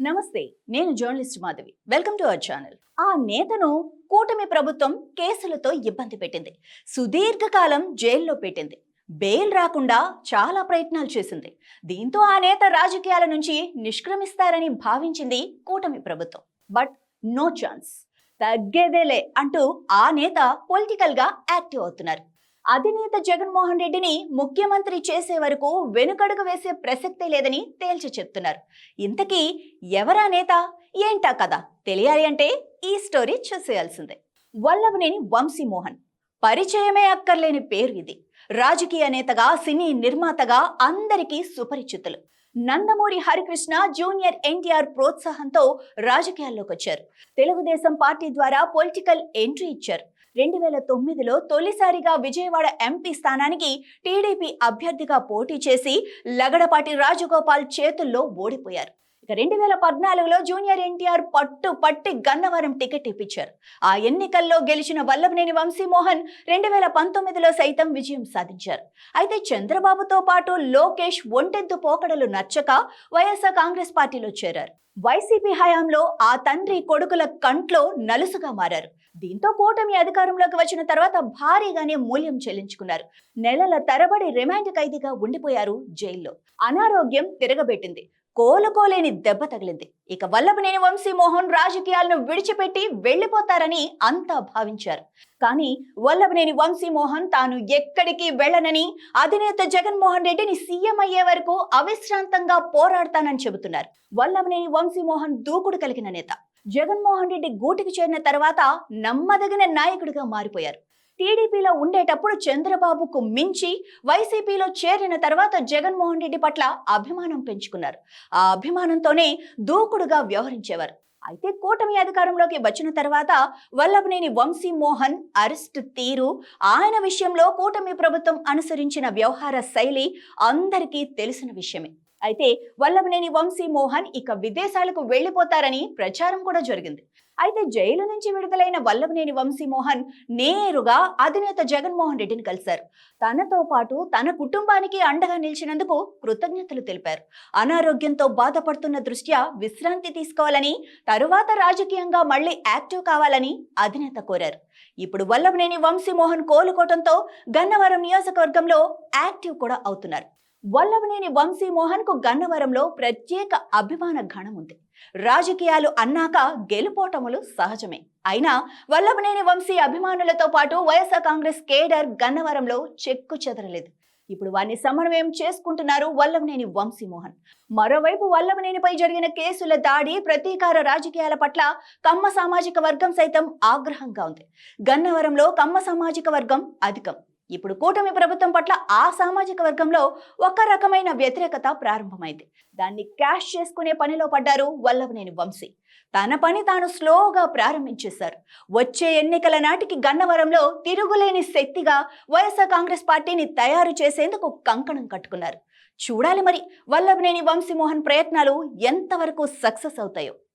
నమస్తే నేను journalist Madhavi. Welcome to our channel. ఆ నేతను కూటమి ప్రభుత్వం కేసులతో ఇబ్బంది పెట్టింది. సుదీర్ఘకాలం జైల్లో పెట్టింది. బెయిల్ రాకుండా చాలా ప్రయత్నాలు చేసింది. దీంతో ఆ నేత రాజకీయాల నుంచి నిష్క్రమిస్తారని భావించింది కూటమి ప్రభుత్వం. But no chance. తగ్గేదేలే అంటూ ఆ నేత పొలిటికల్గా యాక్టివ్ అవుతున్నారు. అధినేత జగన్మోహన్ రెడ్డిని ముఖ్యమంత్రి చేసే వరకు వెనుకడుగు వేసే ప్రసక్తే లేదని తేల్చి చెప్తున్నారు. ఇంతకీ ఎవరా నేత? ఏంటా కదా తెలియాలి అంటే ఈ స్టోరీ చూసేయాల్సిందే. వల్లభనేని వంశీమోహన్. పరిచయమే అక్కర్లేని పేరు ఇది. రాజకీయ నేతగా సినీ నిర్మాతగా అందరికీ సుపరిచితులు. నందమూరి హరికృష్ణ జూనియర్ ఎన్టీఆర్ ప్రోత్సాహంతో రాజకీయాల్లోకి వచ్చారు తెలుగుదేశం పార్టీ ద్వారా పొలిటికల్ ఎంట్రీ ఇచ్చారు. రెండు వేల తొమ్మిదిలో తొలిసారిగా విజయవాడ ఎంపీ స్థానానికి టీడీపీ అభ్యర్థిగా పోటీ చేసి లగడపాటి రాజగోపాల్ చేతుల్లో ఓడిపోయారు. రెండు వేల పద్నాలుగులో జూనియర్ ఎన్టీఆర్ పట్టు పట్టి గన్నవరం టికెట్ ఇప్పించారు. ఆ ఎన్నికల్లో గెలిచిన వల్లభనేని వంశీమోహన్ రెండు వేల పంతొమ్మిదిలో సైతం విజయం సాధించారు. అయితే చంద్రబాబుతో పాటు లోకేష్ ఒంటెద్దు పోకడలు నచ్చక వైఎస్ఆర్ కాంగ్రెస్ పార్టీలో చేరారు. వైసీపీ హయాంలో ఆ తండ్రి కొడుకుల కంట్లో నలుసుగా మారారు. దీంతో కూటమి అధికారంలోకి వచ్చిన తర్వాత భారీగానే మూల్యం చెల్లించుకున్నారు. నెలల తరబడి రిమాండ్ ఖైదీగా ఉండిపోయారు జైల్లో. అనారోగ్యం తిరగబెట్టింది. కోలుకోలేని దెబ్బ తగిలింది. ఇక వల్లభనేని వంశీమోహన్ రాజకీయాలను విడిచిపెట్టి వెళ్ళిపోతారని అంతా భావించారు. కానీ వల్లభనేని వంశీమోహన్ తాను ఎక్కడికి వెళ్ళనని అధినేత జగన్మోహన్ రెడ్డిని సీఎం అయ్యే వరకు అవిశ్రాంతంగా పోరాడతానని చెబుతున్నారు. వల్లభనేని వంశీమోహన్ దూకుడు కలిగిన నేత. జగన్మోహన్ రెడ్డి గూటికి చేరిన తర్వాత నమ్మదగిన నాయకుడిగా మారిపోయారు. టీడీపీలో ఉండేటప్పుడు చంద్రబాబుకు మించి వైసీపీలో చేరిన తర్వాత జగన్మోహన్ రెడ్డి పట్ల అభిమానం పెంచుకున్నారు. ఆ అభిమానంతోనే దూకుడుగా వ్యవహరించేవారు. అయితే కూటమి అధికారంలోకి వచ్చిన తర్వాత వల్లభనేని వంశీ మోహన్ అరెస్ట్ తీరు ఆయన విషయంలో కూటమి ప్రభుత్వం అనుసరించిన వ్యవహార శైలి అందరికీ తెలిసిన విషయమే. అయితే వల్లభనేని వంశీ మోహన్ ఇక విదేశాలకు వెళ్ళిపోతారని ప్రచారం కూడా జరిగింది. అయితే జైలు నుంచి విడుదలైన వల్లభనేని వంశీ మోహన్ నేరుగా అధినేత జగన్మోహన్ రెడ్డిని కలిశారు. తనతో పాటు తన కుటుంబానికి అండగా నిలిచినందుకు కృతజ్ఞతలు తెలిపారు. అనారోగ్యంతో బాధపడుతున్న దృష్ట్యా విశ్రాంతి తీసుకోవాలని తరువాత రాజకీయంగా మళ్ళీ యాక్టివ్ కావాలని అధినేత కోరారు. ఇప్పుడు వల్లభనేని వంశీ మోహన్ కోలుకోవడంతో గన్నవరం నియోజకవర్గంలో యాక్టివ్ కూడా అవుతున్నారు. వల్లభనేని వంశీ మోహన్కు గన్నవరంలో ప్రత్యేక అభిమాన ఘనం ఉంది. రాజకీయాలు అన్నాక గెలుపోటములు సహజమే. అయినా వల్లభనేని వంశీ అభిమానులతో పాటు వైఎస్ఆర్ కాంగ్రెస్ కేడర్ గన్నవరంలో చెక్కు చెదరలేదు. ఇప్పుడు వారిని సమన్వయం చేసుకుంటున్నారు వల్లభనేని వంశీమోహన్. మరోవైపు వల్లభనేనిపై జరిగిన కేసుల దాడి ప్రతీకార రాజకీయాల పట్ల కమ్మ సామాజిక వర్గం సైతం ఆగ్రహంగా ఉంది. గన్నవరంలో కమ్మ సామాజిక వర్గం అధికం. ఇప్పుడు కూటమి ప్రభుత్వం పట్ల ఆ సామాజిక వర్గంలో ఒక రకమైన వ్యతిరేకత ప్రారంభమైంది. దాన్ని క్యాష్ చేసుకునే పనిలో పడ్డారు వల్లభనేని వంశీ. తన పని తాను స్లోగా ప్రారంభించేశారు. వచ్చే ఎన్నికల నాటికి గన్నవరంలో తిరుగులేని శక్తిగా వైఎస్ఆర్ కాంగ్రెస్ పార్టీని తయారు చేసేందుకు కంకణం కట్టుకున్నారు. చూడాలి మరి వల్లభనేని వంశీమోహన్ ప్రయత్నాలు ఎంతవరకు సక్సెస్ అవుతాయో.